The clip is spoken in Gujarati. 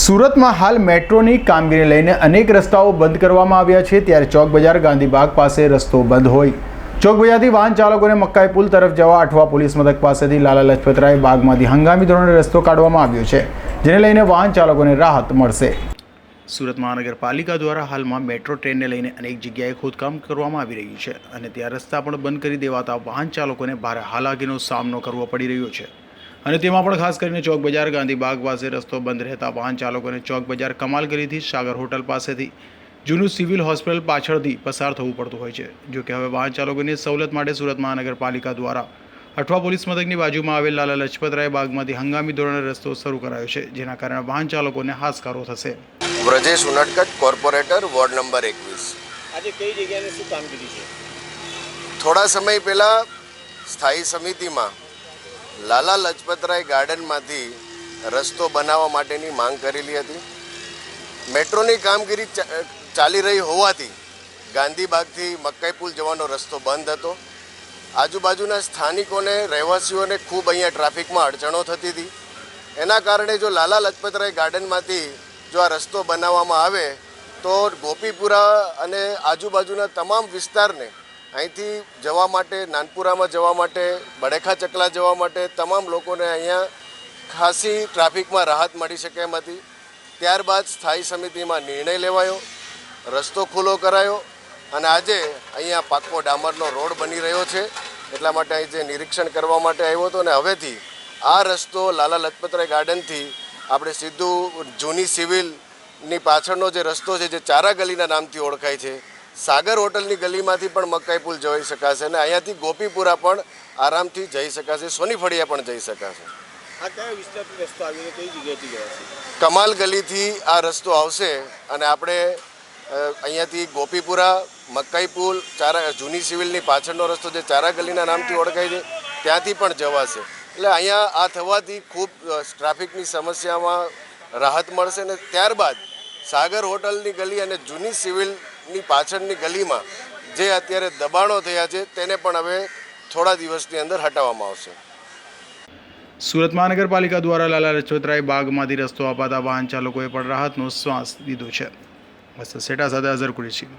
સુરતમાં હાલ મેટ્રોની કામગીરી લઈને અનેક રસ્તાઓ બંધ કરવામાં આવ્યા છે. ત્યારે ચોક બજાર ગાંધીબાગ પાસે રસ્તો બંધ હોય. ચોક બજારથી વાહન ચાલકોને મક્કાઈ પુલ તરફ જવા અઠવા પોલીસ મથક પાસેથી લાલા લજપતરાય બાગમાંથી હંગામી ધોરણે રસ્તો કાઢવામાં આવ્યો છે, જેને લઈને વાહન ચાલકોને રાહત મળશે. સુરત મહાનગરપાલિકા દ્વારા હાલમાં મેટ્રો ટ્રેનને લઈને અનેક જગ્યાએ ખોદકામ કરવામાં આવી રહ્યું છે અને ત્યાં રસ્તા પણ બંધ કરી દેવાતા વાહન ચાલકોને ભારે હાલાકીનો સામનો કરવો પડી રહ્યો છે. અને તેમાં પણ ખાસ કરીને ચોક બજાર ગાંધીબાગ પાસે રસ્તો બંધ રહેતા વાહન ચાલકોને ચોક બજાર કમાલ ગલીથી સાગર હોટલ પાસેથી. જૂનું સિવિલ હોસ્પિટલ પાછળથી પસાર થવું પડતું હોય છે. જો કે હવે વાહન ચાલકોની સવલત માટે સુરત મહાનગરપાલિકા દ્વારા અઠવા પોલીસ મથકની બાજુમાં આવેલ લાલા લજપતરાય બાગમાંથી હંગામી ધોરણે રસ્તો શરૂ કરાયો છે જેના કારણે વાહન ચાલકોને હાશકારો થશે. Vrajesh Unadkat corporator ward number એકવીસ. આજે કઈ જગ્યાએ શું કામગીરી છે? થોડા સમય પહેલાં સ્થાયી સમિતિમાં લાલા લજપતરાય ગાર્ડનમાંથી રસ્તો બનાવવા માટેની માંગ કરેલી હતી. મેટ્રોની કામગીરી ચાલી રહી હોવાથી ગાંધીબાગથી મક્કાઈ પુલ જવાનો રસ્તો બંધ હતો. આજુબાજુના સ્થાનિકોને, રહેવાસીઓને ખૂબ અહીંયા ટ્રાફિકમાં અડચણો થતી હતી. એના કારણે જો લાલા લજપતરાય ગાર્ડનમાંથી જો આ રસ્તો બનાવવામાં આવે, તો ગોપીપુરા અને આજુબાજુના તમામ વિસ્તારને અહીંથી જવા માટે, નાનપુરામાં જવા માટે બડેખા ચકલા જવા માટે તમામ લોકોને અહીંયા ખાસી ટ્રાફિકમાં રાહત મળી શકે એમ હતી. ત્યારબાદ સ્થાયી સમિતિમાં નિર્ણય લેવાયો, રસ્તો ખુલ્લો કરાયો અને આજે અહીંયા પાકો ડામરનો રોડ બની રહ્યો છે. એટલા માટે અહીં જે નિરીક્ષણ કરવા માટે આવ્યો હતો અને હવેથી આ રસ્તો લાલા લજપતરાય ગાર્ડનથી આપણે સીધું જૂની સિવિલની પાછળનો જે રસ્તો છે, જે ચારા ગલીના નામથી ઓળખાય છે સાગર હોટલની ગલીમાંથી પણ મકાઈ પુલ જઈ શકાશે અને અહીંયાથી ગોપીપુરા પણ આરામથી જઈ શકાશે સોની ફળિયા પણ જઈ શકાશે. કમાલ ગલીથી આ રસ્તો આવશે અને આપણે અહીંયાથી ગોપીપુરા મકાઈ પુલ ચારા જૂની સિવિલની પાછળનો રસ્તો જે ચારા ગલીના નામથી ઓળખાય છે ત્યાંથી પણ જવાશે. એટલે અહીંયા આ થવાથી ખૂબ ટ્રાફિકની સમસ્યામાં રાહત મળશે અને ત્યારબાદ સાગર હોટલની ગલી અને જૂની સિવિલની પાછળની ગલીમાં જે અત્યારે દબાણો થયા છે, તેને પણ હવે થોડા દિવસની અંદર હટાવવામાં આવશે. સુરત મહાનગરપાલિકા દ્વારા લાલા લજપતરાય બાગમાંથી રસ્તો અપાતા વાહન ચાલકોએ પણ રાહતનો શ્વાસ લીધો છે. બસ સેટા સાથે અઝર કુરેશી.